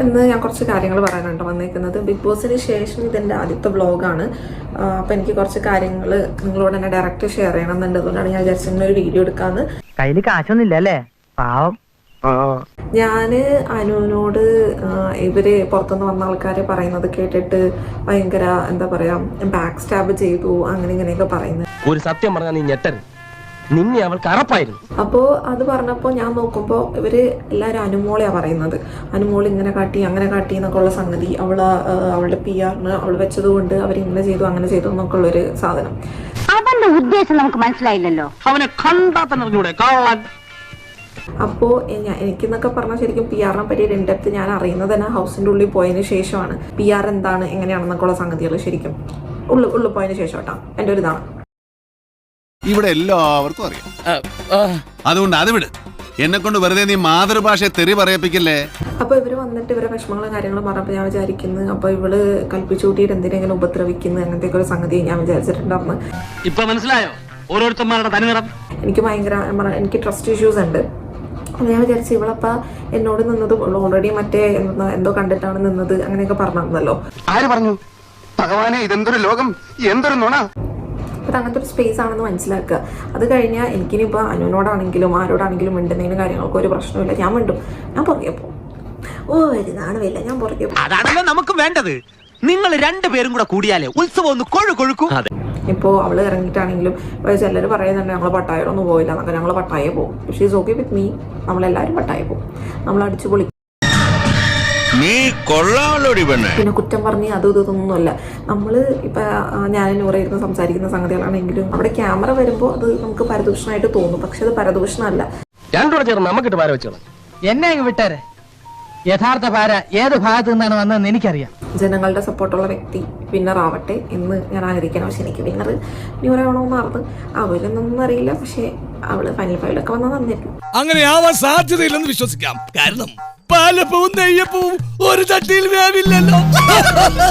ഇന്ന് ഞാൻ കുറച്ച് കാര്യങ്ങൾ പറയാനുണ്ട് വന്നേക്കുന്നത്. ബിഗ് ബോസിന് ശേഷം ഇതെന്റെ ആദ്യത്തെ വ്ളോഗാണ് അപ്പോൾ എനിക്ക് കുറച്ച് കാര്യങ്ങൾ നിങ്ങളോട് തന്നെ ഡയറക്റ്റ് ഷെയർ ചെയ്യണം അതുകൊണ്ടാണ് ഞാൻ വിചാരിച്ചത് ഇങ്ങനെ ഒരു വീഡിയോ എടുക്കാമെന്ന് കയ്യിൽ കാശൊന്നുമില്ല അല്ലേ? പാവം. ഞാൻ അനുവിനോട് ഇവർ പുറത്തുനിന്ന് വന്ന ആൾക്കാരെ പറയുന്നത് കേട്ടിട്ട് ഭയങ്കര എന്താ പറയാ ബാക്ക് സ്റ്റാബ് ചെയ്തു അങ്ങനെ ഇങ്ങനെയൊക്കെ പറയുന്നത് ഒരു സത്യം പറഞ്ഞാൽ നീ ഞെട്ടരുത്. നിന്നെ അവൾക്ക് അറപ്പായിരുന്നു. അപ്പോ അത് പറഞ്ഞപ്പോൾ ഞാൻ നോക്കുമ്പോൾ ഇവർ എല്ലാവരും അനുമോളെയാണ് പറയുന്നത്. അനുമോൾ ഇങ്ങനെ കാട്ടി അങ്ങനെ കാട്ടി എന്നൊക്കെ ഉള്ള സംഗതി. അവൾ ആ, അവളുടെ പി ആറിന് അവൾ വെച്ചതുകൊണ്ട് ഇങ്ങനെ ചെയ്തു അങ്ങനെ ചെയ്തു എന്നൊക്കെ ഉള്ള ഒരു സാധനം. അവന്റെ ഉദ്ദേശം നമുക്ക് മനസ്സിലായില്ലല്ലോ. അവനെ കണ്ടാ തന്നെ അറിഞ്ഞൂടെ? കള്ളൻ. അപ്പോൾ എനിക്കെന്നൊക്കെ പറഞ്ഞാൽ ശരിക്കും പി ആറിനെ പറ്റി രണ്ടടുത്ത് ഞാൻ അറിയുന്നത് തന്നെ ഹൗസിന്റെ ഉള്ളിൽ പോയതിന് ശേഷമാണ്. പി ആർ എന്താണ് എങ്ങനെയാണെന്നൊക്കെ ഉള്ള സംഗതികൾ ശരിക്കും ഉള്ളു ഉള്ളു പോയതിന് ശേഷം കേട്ടോ. എന്റെ ഒരു ഇതാണ് ഇവിടെ എല്ലാവർക്കും അറിയാം. അതുകൊണ്ട് അത് വിട്. എന്നെ കൊണ്ട് വെറുതെ നീ മാതൃഭാഷയെ തെറി പറയപ്പിക്കില്ലേ? അപ്പൊ ഇവർ വന്നിട്ട് ഇവരെ വിഷമങ്ങളും കാര്യങ്ങളും പറഞ്ഞപ്പോൾ ഞാൻ വിചാരിക്കുന്നു അപ്പൊ ഇവൾ കൽപ്പിച്ചു കൂട്ടിയിട്ട് എന്തിനെങ്കിലും ഉപദ്രവിക്കുന്നു അങ്ങനത്തെ ഒരു സംഗതി ഞാൻ വിചാരിച്ചിട്ടുണ്ടായിരുന്നു. ഇപ്പൊ മനസ്സിലായോ? ഓരോരുത്തന്മാരുടെ തനിനിറം. എനിക്ക് ഭയങ്കര എനിക്ക് ട്രസ്റ്റ് ഇഷ്യൂസ് ഉണ്ട്. ഞാൻ വിചാരിച്ചു ഇവളപ്പ എന്നോട് നിന്നത് ഓൾറെഡി മറ്റേ എന്തോ കണ്ടിട്ടാണ് നിന്നത് അങ്ങനെയൊക്കെ പറഞ്ഞിരുന്നല്ലോ ആര് പറഞ്ഞു? ഭഗവാനെ ഇതെന്തൊരു ലോകം? എന്തൊരു നുണ? അപ്പോൾ അങ്ങനത്തെ ഒരു സ്പേസ് ആണെന്ന് മനസ്സിലാക്കുക. അത് കഴിഞ്ഞാൽ എനിക്കിനിപ്പോൾ അനുവിനോടാണെങ്കിലും ആരോടാണെങ്കിലും മിണ്ടുന്നതിന് കാര്യങ്ങൾക്ക് ഒരു പ്രശ്നമില്ല ഞാൻ മിണ്ടും. ഞാൻ പുറകെ പോകും. ഓ ഒരു നാണമില്ല ഞാൻ പുറകെ പോകും. അതാണല്ലോ നമുക്ക് വേണ്ടത്. നിങ്ങൾ രണ്ടുപേരും കൂടെ കൂടിയാലേ ഉത്സവം ഒന്ന് കൊഴു കൊഴുക്കും. ഇപ്പോൾ അവൾ ഇറങ്ങിയിട്ടാണെങ്കിലും ഇപ്പോൾ ചിലർ പറയുന്നുണ്ട് ഞങ്ങൾ പട്ടായോടൊന്നും പോയില്ല എന്നൊക്കെ. ഞങ്ങൾ പട്ടായ പോകും. She's is okay with me നമ്മളെല്ലാവരും പട്ടായ പോകും. നമ്മൾ അടിച്ചു പൊളി നീ കൊള്ളാമല്ലോടി പെണ്ണെ. പിന്നെ കുറ്റം പറഞ്ഞ് അതും ഇതൊന്നുമല്ല. നമ്മൾ ഇപ്പം ഞാൻ നൂറ ഇരുന്ന് സംസാരിക്കുന്ന സംഗതികളാണെങ്കിലും അവിടെ ക്യാമറ വരുമ്പോ അത് നമുക്ക് പരദൂഷണമായിട്ട് തോന്നും. പക്ഷെ അത് പരദൂഷണമല്ല. രണ്ടു ചേർന്ന് നമുക്കിട്ട് പാര വെച്ചോളാം. എന്നെ വിട്ടാരേ വിട്ടേരെ. യഥാർത്ഥ ഭാര ഏത് ഭാഗത്തു നിന്നാണ് വന്നതെന്ന് എനിക്കറിയാം. ജനങ്ങളുടെ സപ്പോർട്ടുള്ള വ്യക്തി വിന്നർ ആവട്ടെ എന്ന് ഞാൻ ആഗ്രഹിക്കണം. പക്ഷെ എനിക്ക് വിന്നർ ന്യൂറാവണമെന്നായിരുന്നു അവരൊന്നും അറിയില്ല. പക്ഷെ അവൾ ഫൈനൽ ഫൈവിലൊക്കെ വന്നാൽ നന്നായിരിക്കും. അങ്ങനെ ആവാൻ സാധ്യതയില്ലെന്ന് വിശ്വസിക്കാം. കാരണം പാലപ്പവും നെയ്യപ്പവും ഒരു തട്ടിയിൽ വേവില്ലല്ലോ